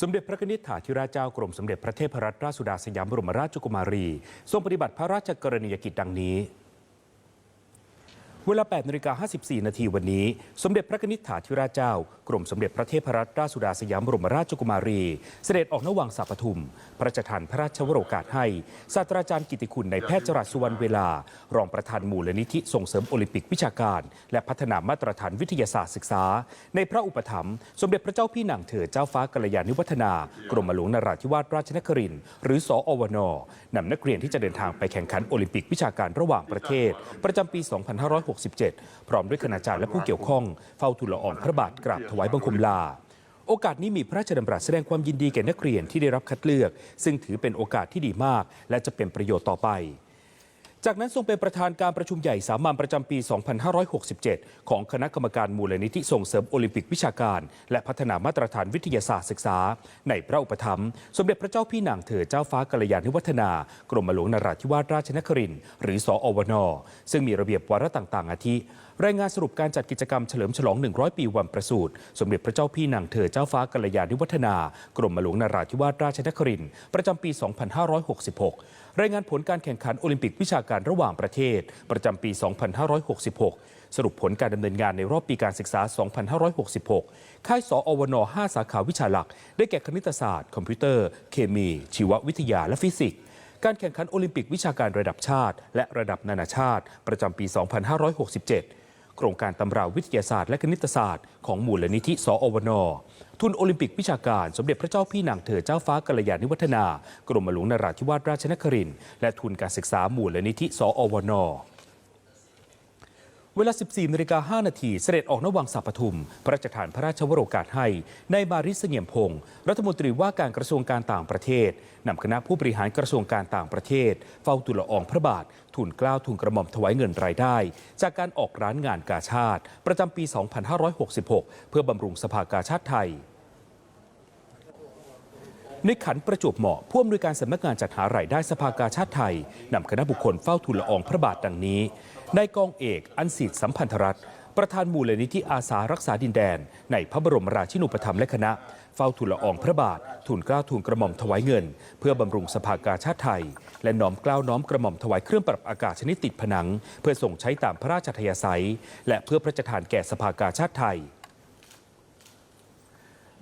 สมเด็จพระนิธิถาธิราชเจ้ากรมสมเด็จพระเทพรัตนราชสุดาสยามบรมราชกุมารี ทรงปฏิบัติพระราชกรณียกิจดังนี้ เวลา8นาฬิกา54 นาทีวันนี้ สมเด็จพระนิธิถาธิราชเจ้า กรมสมเด็จพระเทพรัตนราชสุดาสยามบรมราชกุมารี เสด็จออกนวังสาปทุม พระราชทานพระราชวโรกาสให้ศาสตราจารย์กิติคุณในแพทย์จรัสสุวรรณเวลา รองประธานมูลนิธิส่งเสริมโอลิมปิกวิชาการ และพัฒนามาตรฐานวิทยาศาสตร์ศึกษา ในพระอุปถัมภ์สมเด็จพระเจ้าพี่นางเธอเจ้าฟ้ากัลยาณิวัฒนากรมหลวงนราธิวาสราชนครินทร์หรือสอวนนำนักเรียนที่จะเดินทางไปแข่งขันโอลิมปิกวิชาการระหว่างประเทศ ประจำปี2567 พร้อมด้วยคณาจารย์และผู้เกี่ยวข้องเฝ้าทูลละอองพระบาทกราบถวายบังคมลา โอกาสนี้มีพระราชดำรัสแสดงความยินดีแก่นักเรียนที่ได้รับคัดเลือก ซึ่งถือเป็นโอกาสที่ดีมาก และจะเป็นประโยชน์ต่อไป จากนั้นทรงเป็นประธานการประชุมใหญ่สามัญประจำปี 2567 ของคณะกรรมการมูลนิธิส่งเสริมโอลิมปิกวิชาการ และพัฒนามาตรฐานวิทยาศาสตร์ศึกษา ในพระอุปถัมภ์สมเด็จพระเจ้าพี่นางเธอเจ้าฟ้ากัลยาณิวัฒนา กรมหลวงนราธิวาสราชนครินทร์หรือสออวนซึ่งมีระเบียบวาระต่างๆ อาทิ รายงานสรุปการจัดกิจกรรมเฉลิมฉลอง 100 ปีวันประสูติสมเด็จพระเจ้าพี่นางเธอเจ้าฟ้ากัลยาณิวัฒนา กรมหลวงนราธิวาสราชนครินทร์ประจำปี 2566 รายงานผลการแข่งขันโอลิมปิกวิชาการระหว่างประเทศ ประจำปี 2566 สรุปผลการดำเนินงานในรอบปีการศึกษา 2566 ค่ายสออวน 5 สาขาวิชาหลัก ได้แก่คณิตศาสตร์ คอมพิวเตอร์ เคมี ชีววิทยา และฟิสิกส์การแข่งขันโอลิมปิกวิชาการระดับชาติ และระดับนานาชาติ ประจำปี 2567 โครงการตำราวิทยาศาสตร์และคณิตศาสตร์ของมูลนิธิ สอวนทุนโอลิมปิกวิชาการสมเด็จพระเจ้าพี่นางเธอเจ้าฟ้ากัลยาณิวัฒนา กรมหลวงนราธิวาสราชนครินทร์และทุนการศึกษามูลนิธิ สอวน เวลา 14นาฬิกา5นาทีเสด็จออกนวังสาปทุม พระราชทานพระราชวโรกาสให้ในบาริสเงียมพงศ์รัฐมนตรีว่าการกระทรวงการต่างประเทศนำคณะผู้บริหารกระทรวงการต่างประเทศ เฝ้าตุลอองพระบาททุนกล้าวทุนกระหม่อมถวายเงินรายได้ จากการออกร้านงานกาชาติ ประจำปี 2566 เพื่อบำรุงสภากาชาติไทยในขันประจวบเหมาะผู้อำนวยการสำนักงานจัดหารายได้สภากาชาติไทยนำคณะบุคคลเฝ้าทูลละอองพระบาทดังนี้ นายกองเอกอันสิทธิ์สัมพันธรัฐ ประธานมูลนิธิอาสารักษาดินแดน ในพระบรมราชินูปถัมภ์และคณะ เฝ้าทูลละอองพระบาททูลเกล้าทูลกระหม่อมถวายเงิน เพื่อบำรุงสภากาชาติไทย และน้อมเกล้าน้อมกระหม่อมถวายเครื่องปรับอากาศชนิดติดผนัง เพื่อส่งใช้ตามพระราชทยาศัย และเพื่อพระราชทานแก่สภากาชาติไทย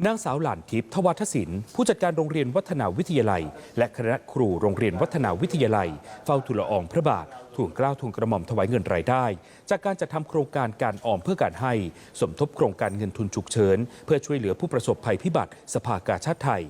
นางสาวหลานทิพย์ทวัฒศิลป์ผู้จัดการโรงเรียนวัฒนาวิทยาลัย และคณะครูโรงเรียนวัฒนาวิทยาลัย เฝ้าทูลอองพระบาททูลเกล้าทูลกระหม่อมถวายเงินรายได้ จากการจัดทำโครงการการออมเพื่อการให้ สมทบโครงการเงินทุนฉุกเฉิน เพื่อช่วยเหลือผู้ประสบภัยพิบัติสภากาชาติไทย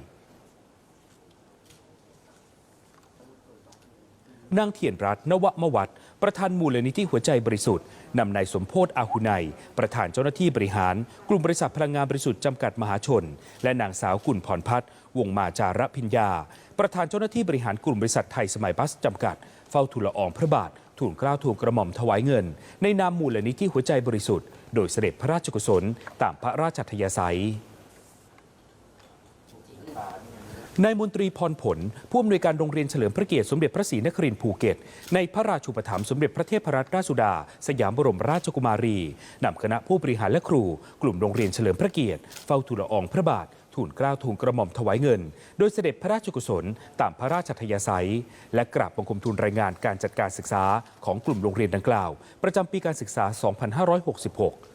นางเทียนรัตน์นวมวัตรประธานมูลนิธิหัวใจบริสุทธิ์นำนายสมโพธอาหุไนยประธานเจ้าหน้าที่บริหาร กลุ่มบริษัทพลังงานบริสุทธิ์จำกัดมหาชน และนางสาวกุลพรพัฒน์วงมาจาระพิญญา ประธานเจ้าหน้าที่บริหารกลุ่มบริษัทไทยสมัยบัสจำกัด เฝ้าทูลละอองพระบาททูลเกล้าทูลกระหม่อมถวายเงิน ในนามมูลนิธิหัวใจบริสุทธิ์ โดยเสด็จพระราชกุศลตามพระราชทยาศัย นายมนตรีพรผล ผู้อำนวยการโรงเรียนเฉลิมพระเกียรติสมเด็จพระศรีนครินทร์ภูเก็ต ในพระราชูปถัมภ์สมเด็จพระเทพรัตนราชสุดา สยามบรมราชกุมารีนำคณะผู้บริหารและครู กลุ่มโรงเรียนเฉลิมพระเกียรติ เฝ้าทูลละอองพระบาททูลเกล้าทูลกระหม่อมถวายเงิน โดยเสด็จพระราชกุศล ตามพระราชทยาศัย และกราบบังคมทูลรายงานการจัดการศึกษาของกลุ่มโรงเรียนดังกล่าว ประจำปีการศึกษา 2566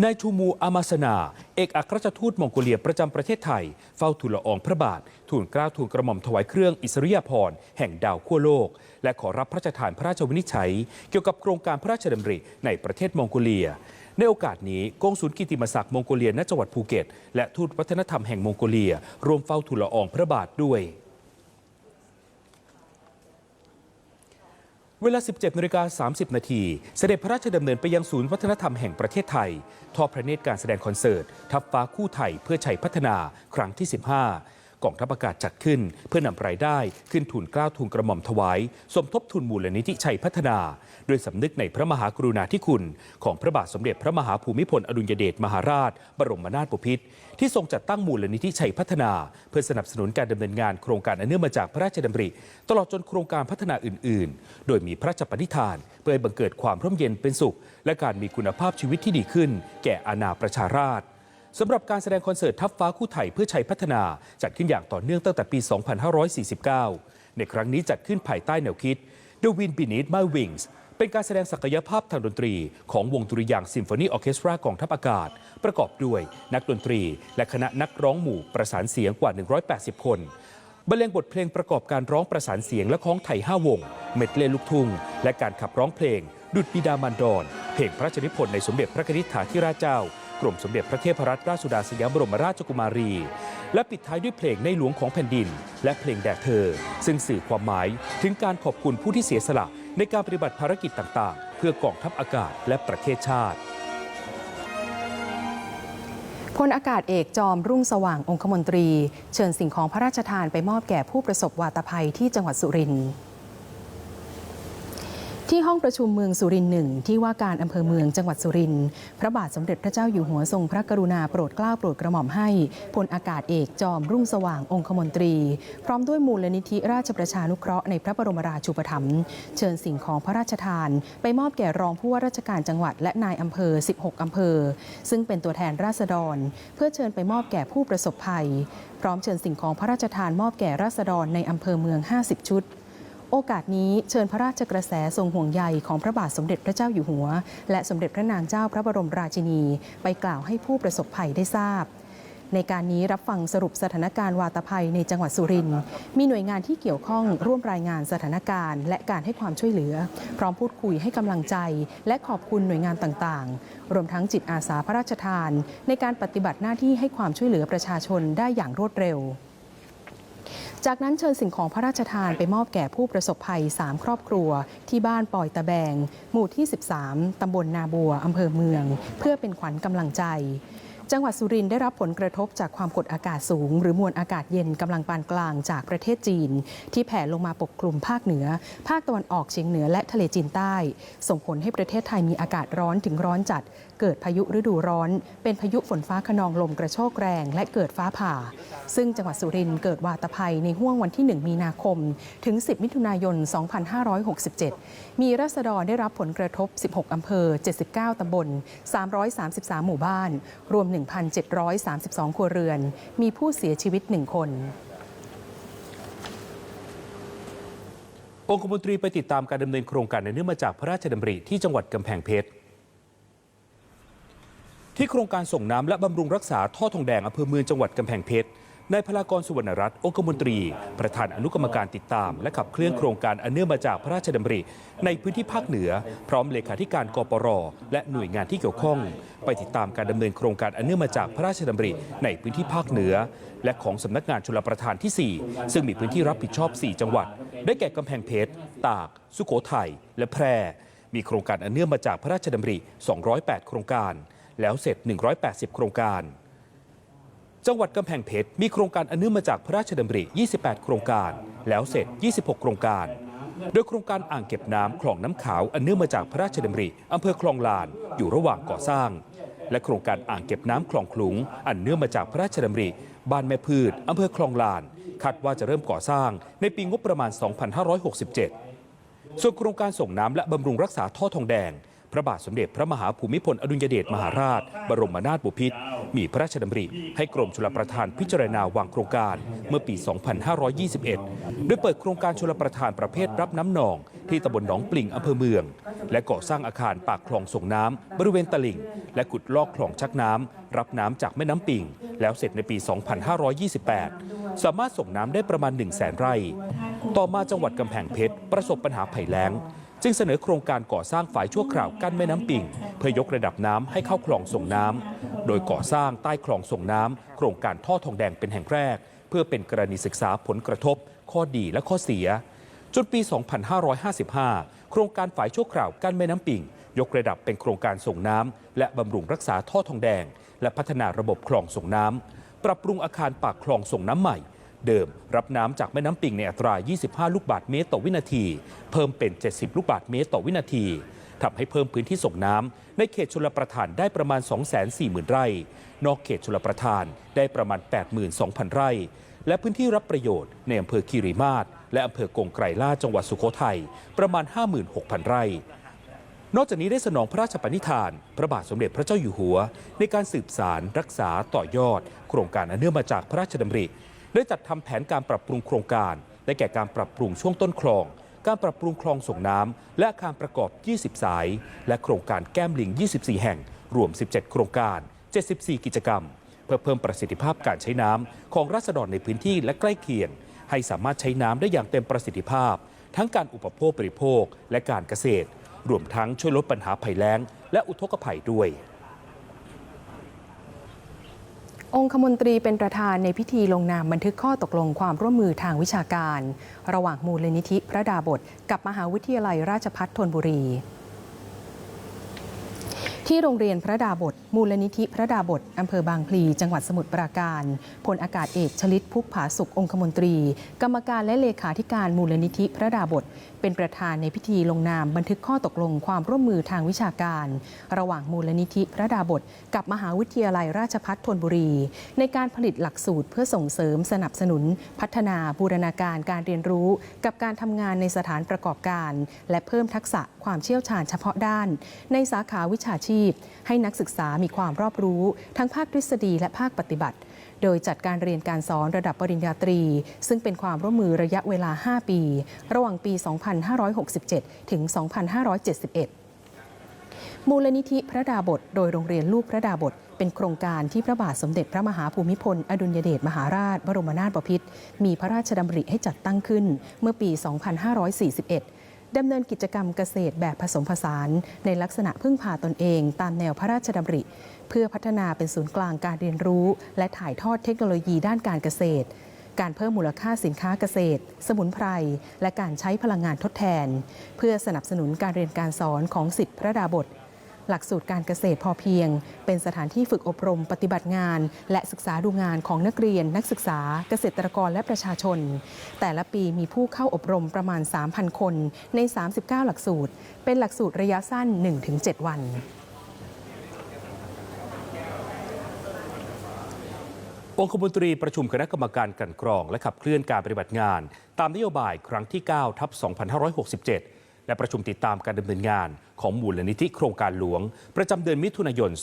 นายชูมูอามาสนา เอกอัครราชทูตมองโกเลียประจำประเทศไทย เฝ้าทูลละอองพระบาท ทูลเกล้าทูลกระหม่อมถวายเครื่องอิสริยาภรณ์แห่งดาวขั้วโลก และขอรับพระราชทานพระราชวินิจฉัย เกี่ยวกับโครงการพระราชดำริในประเทศมองโกเลีย ในโอกาสนี้กองสุลกิติมศักดิ์มองโกเลียณจังหวัดภูเก็ต และทูตวัฒนธรรมแห่งมองโกเลีย ร่วมเฝ้าทูลละอองพระบาทด้วย เวลา 17นาฬิกา30 นาที เสด็จพระราชดำเนินไปยังศูนย์วัฒนธรรมแห่งประเทศไทย ทอดพระเนตรการแสดงคอนเสิร์ต ทับฟ้าคู่ไทยเพื่อชัยพัฒนาครั้งที่ 15 กองทัพอากาศจัดขึ้น เพื่อนำรายได้ขึ้นทุนกล้าทุนกระหม่อมถวาย สมทบทุนมูลนิธิชัยพัฒนาโดยสำนึกในพระมหากรุณาธิคุณ ของพระบาทสมเด็จพระมหาภูมิพลอดุลยเดชมหาราช บรมนาถบพิตรที่ทรงจัดตั้งมูลนิธิชัยพัฒนา เพื่อสนับสนุนการดำเนินงานโครงการอันเนื่องมาจากพระราชดำริ ตลอดจนโครงการพัฒนาอื่น ๆ โดยมีพระราชปณิธาน เพื่อให้บังเกิดความร่มเย็นเป็นสุข และการมีคุณภาพชีวิตที่ดีขึ้น แก่อาณาประชาราษฎร สำหรับการแสดงคอนเสิร์ตทัพฟ้าคู่ไทยเพื่อชัยพัฒนา จัดขึ้นอย่างต่อเนื่องตั้งแต่ปี 2549 ในครั้งนี้จัดขึ้นภายใต้แนวคิด The Wind Beneath My Wings เป็นการแสดงศักยภาพทางดนตรี ของวงดุริยางซิมโฟนีออเคสตรากองทัพอากาศ ประกอบด้วยนักดนตรี และคณะนักร้องหมู่ประสานเสียงกว่า 180 คนบรรเลงบทเพลงประกอบการร้องประสานเสียงและคล้องไทย5วง เม็ดเล่ลูกทุ่ง และการขับร้องเพลง ดุดบิดามันดอนเพลงพระราชนิพนธ์ในสมเด็จพระนิธิฐาธิราชเจ้า กรมสมเด็จพระเทพรัตนราชสุดาสยามบรมราชกุมารี และปิดท้ายด้วยเพลงในหลวงของแผ่นดิน และเพลงแด่เธอ ซึ่งสื่อความหมายถึงการขอบคุณผู้ที่เสียสละในการปฏิบัติภารกิจต่างๆ เพื่อกองทัพอากาศและประเทศชาติพลอากาศเอกจอมรุ่งสว่างองคมนตรี เชิญสิ่งของพระราชทานไปมอบแก่ผู้ประสบวาตภัยที่จังหวัดสุรินทร์ ที่ห้องประชุมเมืองสุรินทร์หนึ่งที่ว่าการอำเภอเมืองจังหวัดสุรินทร์พระบาทสมเด็จพระเจ้าอยู่หัวทรงพระกรุณาโปรดเกล้าโปรดกระหม่อมให้พลอากาศเอกจอมรุ่งสว่างองคมนตรี พร้อมด้วยมูลนิธิราชประชานุเคราะห์ในพระบรมราชูปถัมภ์เชิญสิ่งของพระราชทาน ไปมอบแก่รองผู้ว่าราชการจังหวัด และนายอำเภอ 16 อำเภอ ซึ่งเป็นตัวแทนราษฎร เพื่อเชิญไปมอบแก่ผู้ประสบภัย พร้อมเชิญสิ่งของพระราชทานมอบแก่ราษฎรในอำเภอเมือง 50 ชุด โอกาสนี้เชิญพระราชกระแสทรงห่วงใยของพระบาทสมเด็จพระเจ้าอยู่หัว และสมเด็จพระนางเจ้าพระบรมราชินี ไปกล่าวให้ผู้ประสบภัยได้ทราบ ในการนี้รับฟังสรุปสถานการณ์วาตภัยในจังหวัดสุรินทร์มีหน่วยงานที่เกี่ยวข้องร่วมรายงานสถานการณ์ และการให้ความช่วยเหลือ พร้อมพูดคุยให้กำลังใจ และขอบคุณหน่วยงานต่างๆ รวมทั้งจิตอาสาพระราชทาน ในการปฏิบัติหน้าที่ให้ความช่วยเหลือประชาชนได้อย่างรวดเร็ว จากนั้นเชิญสิ่งของพระราชทานไปมอบแก่ผู้ประสบภัย 3 ครอบครัว ที่บ้านปอยตะแบง หมู่ที่ 13 ตำบลนาบัว อำเภอเมือง เพื่อเป็นขวัญกำลังใจ จังหวัดสุรินทร์ได้รับผลกระทบจากความกดอากาศสูง หรือมวลอากาศเย็นกำลังปานกลางจากประเทศจีน ที่แผ่ลงมาปกคลุมภาคเหนือ ภาคตะวันออกเฉียงเหนือและทะเลจีนใต้ ส่งผลให้ประเทศไทยมีอากาศร้อนถึงร้อนจัด เกิดพายุฤดูร้อน เป็นพายุฝนฟ้าขนองลมกระโชกแรง และเกิดฟ้าผ่า ซึ่งจังหวัดสุรินทร์เกิดวาตภัยในห่วงวันที่ 1 มีนาคม ถึง 10 มิถุนายน 2567 มีราษฎรได้รับผลกระทบ 16 อำเภอ 79 ตำบล 333 หมู่บ้าน รวม1,732 ครัวเรือน มีผู้เสียชีวิต 1 คนองคมนตรีไปติดตามการดำเนินโครงการในเนื่องมาจากพระราชดำริที่จังหวัดกำแพงเพชรที่โครงการส่งน้ำและบำรุงรักษาท่อทองแดงอำเภอเมืองจังหวัดกำแพงเพชร นายพลากรสุวรรณรัตน์องคมนตรี ประธานอนุกรรมการติดตาม และขับเคลื่อนโครงการอันเนื่องมาจากพระราชดำริ ในพื้นที่ภาคเหนือ พร้อมเลขาธิการกปร และหน่วยงานที่เกี่ยวข้อง ไปติดตามการดำเนินโครงการอันเนื่องมาจากพระราชดำริในพื้นที่ภาคเหนือ และของสำนักงานชลประทานที่ 4 ซึ่งมีพื้นที่รับผิดชอบ 4 จังหวัด ได้แก่กำแพงเพชร ตาก สุโขทัย และแพร่ มีโครงการอันเนื่องมาจากพระราชดำริ 208 โครงการ แล้วเสร็จ 180 โครงการ จังหวัดกำแพงเพชรมีโครงการอันเนื่องมาจากพระราชดำริ 28 โครงการ แล้วเสร็จ 26 โครงการ โดยโครงการอ่างเก็บน้ำคลองน้ำขาวอันเนื่องมาจากพระราชดำริอำเภอคลองลาน อยู่ระหว่างก่อสร้าง และโครงการอ่างเก็บน้ำคลองขลุง อันเนื่องมาจากพระราชดำริ บ้านแม่พืชอำเภอคลองลานคาดว่าจะเริ่มก่อสร้างในปีงบประมาณ 2567 ส่วนโครงการส่งน้ำและบำรุงรักษาท่อทองแดง พระบาทสมเด็จพระมหาภูมิพลอดุลยเดชมหาราช บรมนาถบพิตรมีพระราชดำริ ให้กรมชลประทานพิจารณาวางโครงการเมื่อปี 2521 โดยเปิดโครงการชลประทานประเภทรับน้ำหนอง ที่ตำบลหนองปลิงอำเภอเมือง และก่อสร้างอาคารปากคลองส่งน้ำบริเวณตลิ่ง และขุดลอกคลองชักน้ำรับน้ำจากแม่น้ำปิง แล้วเสร็จในปี 2528 สามารถส่งน้ำได้ประมาณ 1 0 0 0 0แสนไร่ ต่อมาจังหวัดกำแพงเพชรประสบปัญหาภัยแล้ง จึงเสนอโครงการก่อสร้างฝายชั่วคราวกั้นแม่น้ำปิง เพื่อยกระดับน้ำให้เข้าคลองส่งน้ำ โดยก่อสร้างใต้คลองส่งน้ำ โครงการท่อทองแดงเป็นแห่งแรก เพื่อเป็นกรณีศึกษาผลกระทบ ข้อดีและข้อเสีย จนปี 2555 โครงการฝายชั่วคราวกั้นแม่น้ำปิง ยกระดับเป็นโครงการส่งน้ำและบำรุงรักษาท่อทองแดง และพัฒนาระบบคลองส่งน้ำปรับปรุงอาคารปากคลองส่งน้ำใหม่ เดิม รับน้ำจากแม่น้ำปิงในอัตรา 25 ลูกบาศก์เมตรต่อวินาที เพิ่มเป็น 70 ลูกบาศก์เมตรต่อวินาทีทำให้เพิ่มพื้นที่ส่งน้ำในเขตชลประทานได้ประมาณ 240,000 ไร่ นอกเขตชลประทานได้ประมาณ 82,000 ไร่ และพื้นที่รับประโยชน์ในอำเภอคีรีมาศและอำเภอกงไกรล่าจังหวัดสุโขทัยประมาณ 56,000 ไร่ นอกจากนี้ได้สนองพระราชปณิธาน พระบาทสมเด็จพระเจ้าอยู่หัว ในการสืบสารรักษาต่อยอด โครงการอันเนื่องมาจากพระราชดำริ ได้จัดทำแผนการปรับปรุงโครงการ ได้แก่การปรับปรุงช่วงต้นคลอง การปรับปรุงคลองส่งน้ำและอาคารประกอบ 20 สาย และโครงการแก้มลิง 24 แห่ง รวม 17 โครงการ 74 กิจกรรม เพื่อเพิ่มประสิทธิภาพการใช้น้ำของราษฎรในพื้นที่และใกล้เคียง ให้สามารถใช้น้ำได้อย่างเต็มประสิทธิภาพ ทั้งการอุปโภคบริโภคและการเกษตร รวมทั้งช่วยลดปัญหาภัยแล้ง และอุทกภัยด้วย องคมนตรีเป็นประธานในพิธีลงนามบันทึกข้อตกลงความร่วมมือทางวิชาการ ระหว่างมูลนิธิพระดาบท กับมหาวิทยาลัยราชภัฏธนบุรี ที่โรงเรียนพระดาบท มูลนิธิพระดาบทอำเภอบางพลี จังหวัดสมุทรปราการพลอากาศเอกชลิตพุกผาสุของคมนตรี กรรมการและเลขาธิการมูลนิธิพระดาบท เป็นประธานในพิธีลงนามบันทึกข้อตกลงความร่วมมือทางวิชาการ ระหว่างมูลนิธิพระดาบท กับมหาวิทยาลัยราชภัฏธนบุรี ในการผลิตหลักสูตรเพื่อส่งเสริมสนับสนุน พัฒนาบูรณาการการเรียนรู้ กับการทำงานในสถานประกอบการ และเพิ่มทักษะความเชี่ยวชาญเฉพาะด้าน ในสาขาวิชาชีพ ให้นักศึกษามีความรอบรู้ ทั้งภาคทฤษฎีและภาคปฏิบัติ โดยจัดการเรียนการสอนระดับปริญญาตรี ซึ่งเป็นความร่วมมือระยะเวลา 5 ปี ระหว่างปี 2567 ถึง 2571มูลนิธิพระดาบท โดยโรงเรียนลูกพระดาบท เป็นโครงการที่พระบาทสมเด็จพระมหาภูมิพล อดุลยเดชมหาราช บรมนาถบพิตรมีพระราชดำริให้จัดตั้งขึ้นเมื่อปี 2541 ดำเนินกิจกรรมเกษตรแบบผสมผสาน ในลักษณะพึ่งพาตนเอง ตามแนวพระราชดำริ เพื่อพัฒนาเป็นศูนย์กลางการเรียนรู้ และถ่ายทอดเทคโนโลยีด้านการเกษตร การเพิ่มมูลค่าสินค้าเกษตร สมุนไพร และการใช้พลังงานทดแทน เพื่อสนับสนุนการเรียนการสอนของสิทธิพระดาบท หลักสูตรการเกษตรพอเพียง เป็นสถานที่ฝึกอบรมปฏิบัติงาน และศึกษาดูงานของนักเรียน นักศึกษาเกษตรกรและประชาชน แต่ละปีมีผู้เข้าอบรมประมาณ 3,000 คนใน 39 หลักสูตร เป็นหลักสูตรระยะสั้น 1-7 วันองคมนตรีประชุมคณะกรรมการกันกรอง และขับเคลื่อนการปฏิบัติงาน ตามนโยบายครั้งที่ 9 ทับ 2567 และประชุมติดตามการดำเนินงานของมูลนิธิโครงการหลวง ประจำเดือนมิถุนายน 2567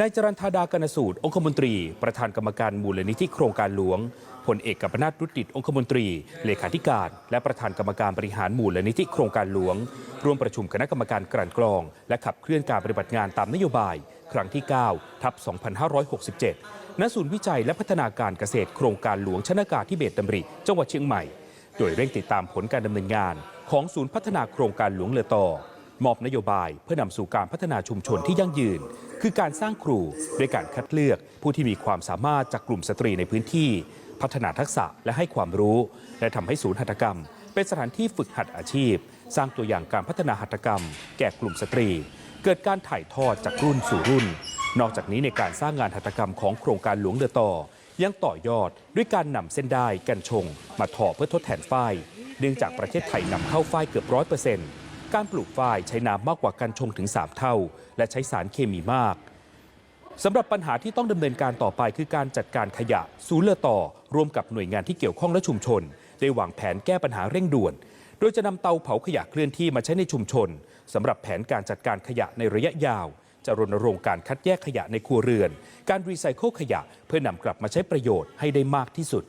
นายจรันธาดากนสูตร องคมนตรี ประธานกรรมการมูลนิธิโครงการหลวงพลเอกกัปนาตรุดดิตองคมนตรี เลขาธิการ และประธานกรรมการบริหารมูลนิธิโครงการหลวง ร่วมประชุมคณะกรรมการกลั่นกรอง และขับเคลื่อนการปฏิบัติงานตามนโยบาย ครั้งที่ 9 ทับ 2567 ณศูนย์วิจัยและพัฒนาการเกษตรโครงการหลวงชนากาธิเบศดำริ จังหวัดเชียงใหม่ โดยเร่งติดตามผลการดำเนินงาน ของศูนย์พัฒนาโครงการหลวงเลอต่อมอบนโยบายเพื่อนำสู่การพัฒนาชุมชนที่ยั่งยืน คือการสร้างครูด้วยการคัดเลือกผู้ที่มีความสามารถจากกลุ่มสตรีในพื้นที่ พัฒนาทักษะและให้ความรู้ และทำให้ศูนย์หัตถกรรม เป็นสถานที่ฝึกหัดอาชีพ สร้างตัวอย่างการพัฒนาหัตถกรรม แก่กลุ่มสตรี เกิดการถ่ายทอดจากรุ่นสู่รุ่น นอกจากนี้ในการสร้างงานหัตถกรรมของโครงการหลวงเรือต่อ ยังต่อยอดด้วยการนำเส้นได้กันชง มาทอเพื่อทดแทนฝ้ายเนื่องจากประเทศไทยนำเข้าฝ้ายเกือบร้อยเปอร์เซ็นต์การปลูกฝ้ายใช้น้ำมากกว่ากันชงถึง 3 เท่า และใช้สารเคมีมากสำหรับปัญหาที่ต้องดำเนินการต่อไปคือการจัดการขยะศูนย์เรือต่อ ร่วมกับหน่วยงานที่เกี่ยวข้องและชุมชน ได้วางแผนแก้ปัญหาเร่งด่วน โดยจะนำเตาเผาขยะเคลื่อนที่มาใช้ในชุมชนสำหรับแผนการจัดการขยะในระยะยาว จะรณรงค์การคัดแยกขยะในครัวเรือน การรีไซเคิลขยะเพื่อนำกลับมาใช้ประโยชน์ให้ได้มากที่สุด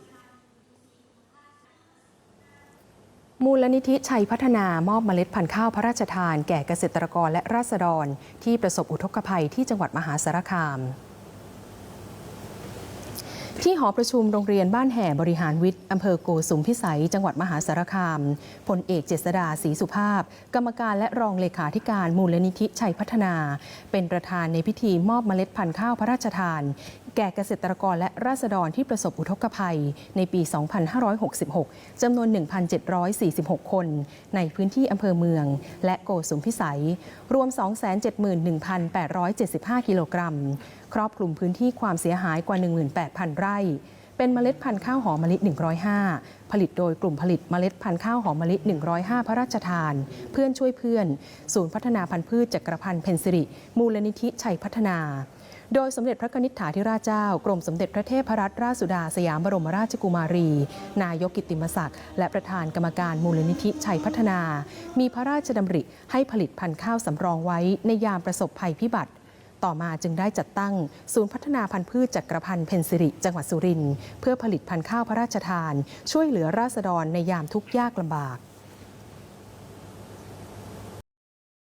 มูลนิธิชัยพัฒนามอบเมล็ดพันธุ์ข้าวพระราชทาน แก่เกษตรกรและราษฎร ที่ประสบอุทกภัยที่จังหวัดมหาสารคาม ที่หอประชุมโรงเรียนบ้านแห่บริหารวิทย์อำเภอโกสุมพิสัย จังหวัดมหาสารคามพลเอกเจษดาศรีสุภาพ กรรมการและรองเลขาธิการมูลนิธิชัยพัฒนา เป็นประธานในพิธีมอบเมล็ดพันธุ์ข้าวพระราชทาน แก่เกษตรกรและราษฎรที่ประสบอุทกภัย ในปี 2566 จำนวน 1,746 คน ในพื้นที่อำเภอเมือง และโกสุมพิสัย รวม 271,875 กิโลกรัม ครอบคลุมพื้นที่ความเสียหายกว่า 18,000 ไร่ เป็นเมล็ดพันธุ์ข้าวหอมมะลิ 105 ผลิตโดยกลุ่มผลิตเมล็ดพันธุ์ข้าวหอมมะลิ 105 พระราชทาน เพื่อนช่วยเพื่อน ศูนย์พัฒนาพันธุ์พืชจักรพันธ์เพนสิริ มูลนิธิชัยพัฒนาโดยสมเด็จพระนิษฐาธิราชเจ้า กรมสมเด็จพระเทพรัตนราชสุดาสยามบรมราชกุมารี นายกกิตติมศักดิ์และประธานกรรมการมูลนิธิชัยพัฒนา มีพระราชดำริให้ผลิตพันธุ์ข้าวสำรองไว้ในยามประสบภัยพิบัติ ต่อมาจึงได้จัดตั้ง ศูนย์พัฒนาพันธุ์พืชจักรพันธ์เพนซิริ จังหวัดสุรินทร์เพื่อผลิตพันธุ์ข้าวพระราชทาน ช่วยเหลือราษฎรในยามทุกข์ยากลำบาก